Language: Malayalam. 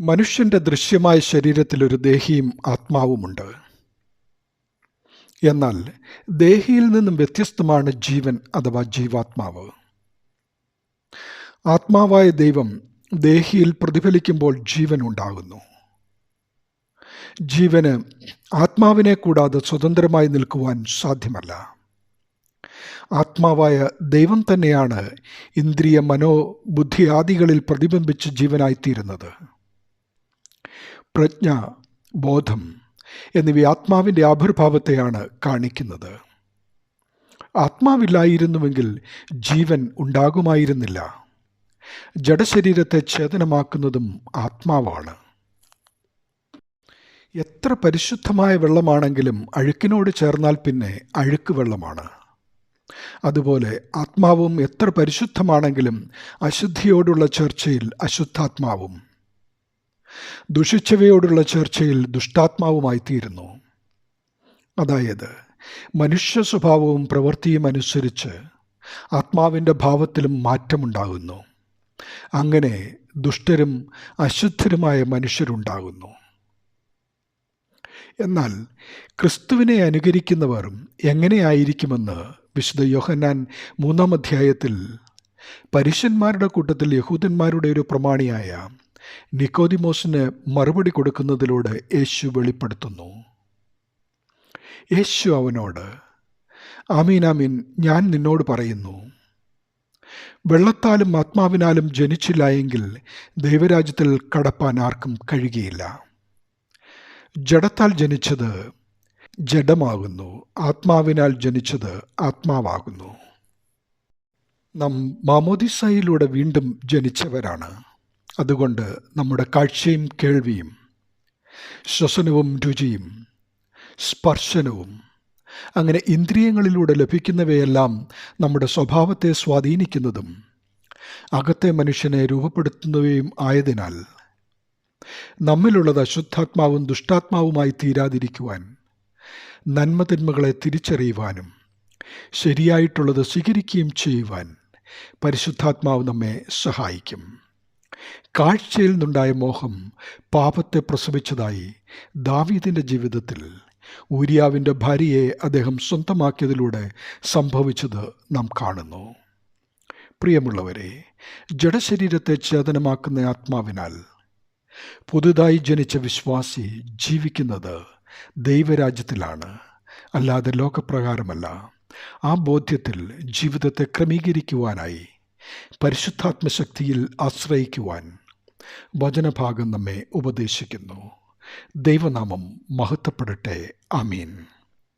മനുഷ്യന്റെ ദൃശ്യമായ ശരീരത്തിൽ ഒരു ദേഹിയും ആത്മാവുമുണ്ട്. എന്നാൽ ദേഹിയിൽ നിന്നും വ്യത്യസ്തമാണ് ജീവൻ അഥവാ ജീവാത്മാവ്. ആത്മാവായ ദൈവം ദേഹിയിൽ പ്രതിഫലിക്കുമ്പോൾ ജീവൻ ഉണ്ടാകുന്നു. ജീവന് ആത്മാവിനെ കൂടാതെ സ്വതന്ത്രമായി നിൽക്കുവാൻ സാധ്യമല്ല. ആത്മാവായ ദൈവം തന്നെയാണ് ഇന്ദ്രിയ മനോ ബുദ്ധിയാദികളിൽ പ്രതിബിംബിച്ച് ജീവനായിത്തീരുന്നത്. പ്രജ്ഞ ബോധം എന്നിവ ആത്മാവിന്റെ ആവിർഭാവത്തെയാണ് കാണിക്കുന്നത്. ആത്മാവില്ലായിരുന്നുവെങ്കിൽ ജീവൻ ഉണ്ടാകുമായിരുന്നില്ല. ജഡശരീരത്തെ ഛേദനമാക്കുന്നതും ആത്മാവാണ്. എത്ര പരിശുദ്ധമായ വെള്ളമാണെങ്കിലും അഴുക്കിനോട് ചേർന്നാൽ പിന്നെ അഴുക്ക് വെള്ളമാണ്. അതുപോലെ ആത്മാവും എത്ര പരിശുദ്ധമാണെങ്കിലും അശുദ്ധിയോടുള്ള ചർച്ചയിൽ അശുദ്ധാത്മാവും. ദുഷിച്ചവയോടുള്ള ചർച്ചയിൽ ദുഷ്ടാത്മാവുമായി തീരുന്നു അതായത് മനുഷ്യ സ്വഭാവവും പ്രവൃത്തിയും അനുസരിച്ച് ആത്മാവിന്റെ ഭാവത്തിലും മാറ്റമുണ്ടാകുന്നു. അങ്ങനെ ദുഷ്ടരും അശുദ്ധരുമായ മനുഷ്യരുണ്ടാകുന്നു. എന്നാൽ ക്രിസ്തുവിനെ അനുകരിക്കുന്നവർ എങ്ങനെയായിരിക്കുമെന്ന് വിശുദ്ധ യോഹന്നാൻ മൂന്നാം അധ്യായത്തിൽ പരുഷന്മാരുടെ കൂട്ടത്തിൽ യഹൂദന്മാരുടെ ഒരു പ്രമാണിയായ നിക്കോദിമോസിന് മറുപടി കൊടുക്കുന്നതിലൂടെ യേശു വെളിപ്പെടുത്തുന്നു. യേശു അവനോട് ആമീൻ ആമീൻ ഞാൻ നിന്നോട് പറയുന്നു. വെള്ളത്താലും ആത്മാവിനാലും ജനിച്ചില്ല എങ്കിൽ ദൈവരാജ്യത്തിൽ കടപ്പാൻ ആർക്കും കഴിയുകയില്ല. ജഡത്താൽ ജനിച്ചത് ജഡമാകുന്നു ആത്മാവിനാൽ ജനിച്ചത് ആത്മാവാകുന്നു. നാം മാമോദിസയിലൂടെ വീണ്ടും ജനിച്ചവരാണ്. അതുകൊണ്ട് നമ്മുടെ കാഴ്ചയും കേൾവിയും ശ്വസനവും രുചിയും സ്പർശനവും അങ്ങനെ ഇന്ദ്രിയങ്ങളിലൂടെ ലഭിക്കുന്നവയെല്ലാം നമ്മുടെ സ്വഭാവത്തെ സ്വാധീനിക്കുന്നതും അകത്തെ മനുഷ്യനെ രൂപപ്പെടുത്തുന്നവയും ആയതിനാൽ നമ്മിലുള്ളത് അശുദ്ധാത്മാവും ദുഷ്ടാത്മാവുമായി തീരാതിരിക്കുവാൻ നന്മതിന്മകളെ തിരിച്ചറിയുവാനും ശരിയായിട്ടുള്ളത് സ്വീകരിക്കുകയും ചെയ്യുവാൻ പരിശുദ്ധാത്മാവ് നമ്മെ സഹായിക്കും. കാഴ്ചയിൽ നിന്നുണ്ടായ മോഹം പാപത്തെ പ്രസവിച്ചതായി ദാവീദിന്റെ ജീവിതത്തിൽ ഊര്യാവിന്റെ ഭാര്യയെ അദ്ദേഹം സ്വന്തമാക്കിയതിലൂടെ സംഭവിച്ചത് നാം കാണുന്നു. പ്രിയമുള്ളവരെ ജഡശരീരത്തെ ചേതനമാക്കുന്ന ആത്മാവിനാൽ പുതുതായി ജനിച്ച വിശ്വാസി ജീവിക്കുന്നത് ദൈവരാജ്യത്തിലാണ്. അല്ലാതെ ലോകപ്രകാരമല്ല. ആ ബോധ്യത്തിൽ ജീവിതത്തെ ക്രമീകരിക്കുവാനായി പരിശുദ്ധാത്മശക്തിയിൽ ആശ്രയിക്കുവാൻ വചനഭാഗം നമ്മെ ഉപദേശിക്കുന്നു. ദൈവനാമം മഹത്വപ്പെടട്ടെ. ആമീൻ.